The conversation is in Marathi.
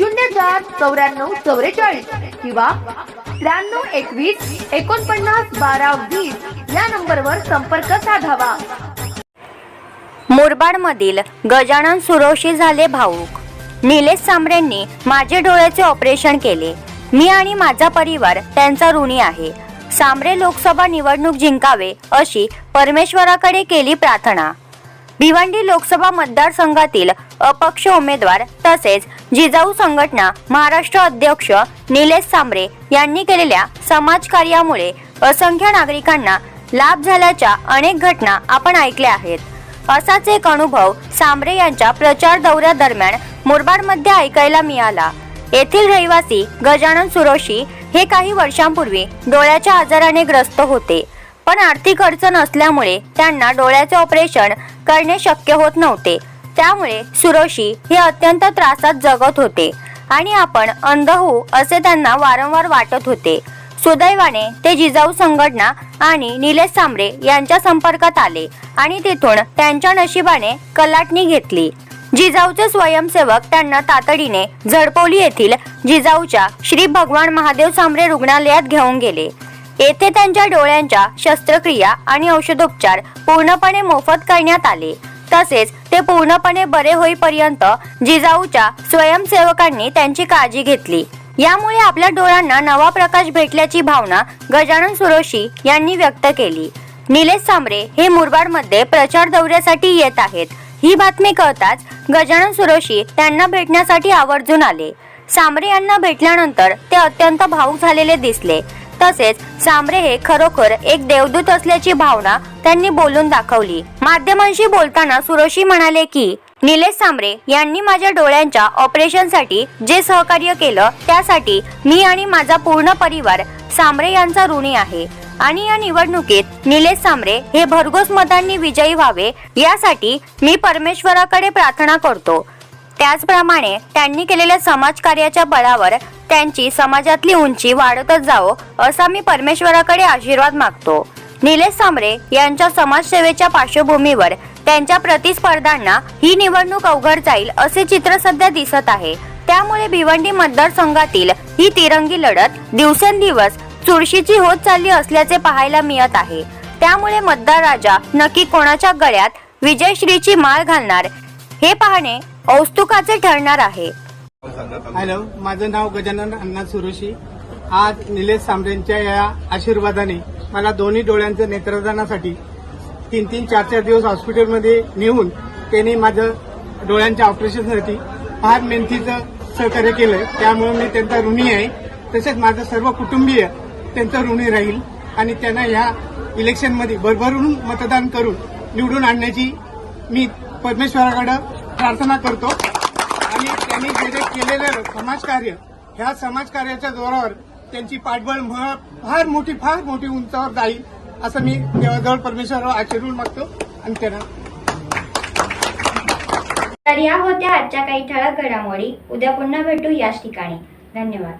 शून्य चार चौऱ्याण्णव चौवेचाळीस किंवा त्र्याण्णव एकवीस एकोणपन्नास बारा वीस या नंबरवर संपर्क साधावा. मुरबाडमधील गजानन सुरोशी झाले भाऊक. निलेश सांबरेंनी माझे डोळ्याचे ऑपरेशन केले. मी आणि माझा परिवार त्यांचा ऋणी आहे. सांबरे लोकसभा निवडणूक जिंकावे अशी परमेश्वराकडे केली प्रार्थना. भिवंडी लोकसभा मतदारसंघातील अपक्ष उमेदवार तसेच जिजाऊ संघटना महाराष्ट्र अध्यक्ष निलेश सांबरे यांनी केलेल्या समाजकार्यामुळे असंख्य नागरिकांना लाभ झाल्याच्या अनेक घटना आपण ऐकल्या आहेत. असाच एक अनुभव सांबरे यांच्या प्रचार दौऱ्यादरम्यान मुरबाडमध्ये ऐकायला मिळाला. येथील रहिवासी गजानन सुरोशी हे काही वर्षांपूर्वी डोळ्याच्या आजाराने ग्रस्त होते पण आर्थिक अडचण असल्यामुळे त्यांना डोळ्याचे ऑपरेशन करणे शक्य होत नव्हते. त्यामुळे सुरोशी हे अत्यंत त्रासात जगत होते आणि आपण अंध होऊ असे त्यांना वारंवार वाटत होते. सुदैवाने ते जिजाऊ संघटना आणि निलेश सांबरे यांच्या संपर्कात आले आणि तिथून त्यांच्या नशिबाने कलाटणी घेतली. जिजाऊचे स्वयंसेवक त्यांना तातडीने झडपोली येथील जिजाऊच्या श्री भगवान महादेव सांबरे रुग्णालयात घेऊन गेले. येथे त्यांच्या डोळ्यांच्या शस्त्रक्रिया आणि औषधोपचार पूर्णपणे मोफत करण्यात आले. तसेच ते पूर्णपणे बरे होईपर्यंत जिजाऊच्या स्वयंसेवकांनी त्यांची काळजी घेतली. यामुळे आपल्या डोळ्यांना नवा प्रकाश भेटल्याची भावना गजानन सुरोशी यांनी व्यक्त केली. निलेश सांबरे हे मुरबाडमध्ये प्रचार दौऱ्यासाठी येत आहेत. ही बातमी कळताच गजानन सुरोशी त्यांना भेटण्यासाठी आवर्जून आले. सांबरे यांना भेटल्यानंतर ते अत्यंत भावुक झालेले दिसले. तसेच सांबरे हे खरोखर एक देवदूत असल्याची भावना त्यांनी बोलून दाखवली. माध्यमांशी बोलताना सुरोशी म्हणाले की निलेश सांबरे यांनी माझ्या डोळ्यांच्या ऑपरेशनसाठी जे सहकार्य केलं त्यासाठी मी आणि माझा पूर्ण परिवार सांबरे यांचा ऋणी आहे. आणि या निवडणुकीत निलेश सांबरे हे भरघोस मतांनी विजयी व्हावे यासाठी मी परमेश्वराकडे प्रार्थना करतो. त्याचप्रमाणे त्यांनी केलेल्या समाजकार्याच्या बळावर त्यांची समाजातली उंची वाढतच जावो असा मी परमेश्वराकडे आशीर्वाद मागतो. निलेश सांबरे यांच्या समाजसेवेच्या पार्श्वभूमीवर त्यांच्या प्रतिस्पर्धांना ही निवडणूक अवघड जाईल असे चित्र सध्या दिसत आहे. त्यामुळे भिवंडी मतदारसंघातील ही तिरंगी लढत दिवसेंदिवस चुरशीची होत चालली असल्याचे पाहायला मिळत आहे. त्यामुळे मतदार राजा नक्की कोणाच्या गळ्यात विजयश्रीची माळ घालणार हे पाहणे औस्तुकाचे ठरणार आहे. हॅलो माझं नाव गजानन अण्णा सुरोशी. आज निलेश सांबरेंच्या या आशीर्वादाने मला दोन्ही डोळ्यांचं नेत्रदानासाठी तीन तीन चार चार दिवस हॉस्पिटलमध्ये नेऊन त्यांनी माझं डोळ्यांच्या ऑपरेशनसाठी फार मेहनतीचं सहकार्य केलंय. त्यामुळे मी त्यांचा ऋणी आहे. तसेच माझं सर्व कुटुंबीय त्यांचं ऋणी राहील आणि त्यांना ह्या इलेक्शनमध्ये भरभरून मतदान करून निवडून आणण्याची मी परमेश्वराकडे प्रार्थना करतो. आणि त्यांनी जे जे केलेलं समाजकार्य ह्या समाजकार्याच्या जोरावर त्यांची पाठबळ फार मोठी फार मोठी उंचावर जाईल असं मी देवाजवळ परमेश्वरवर आचरून मागतो आणि त्यांना तर या होत्या आजच्या काही ठळक घडामोडी. उद्या पुन्हा भेटू याच ठिकाणी. धन्यवाद.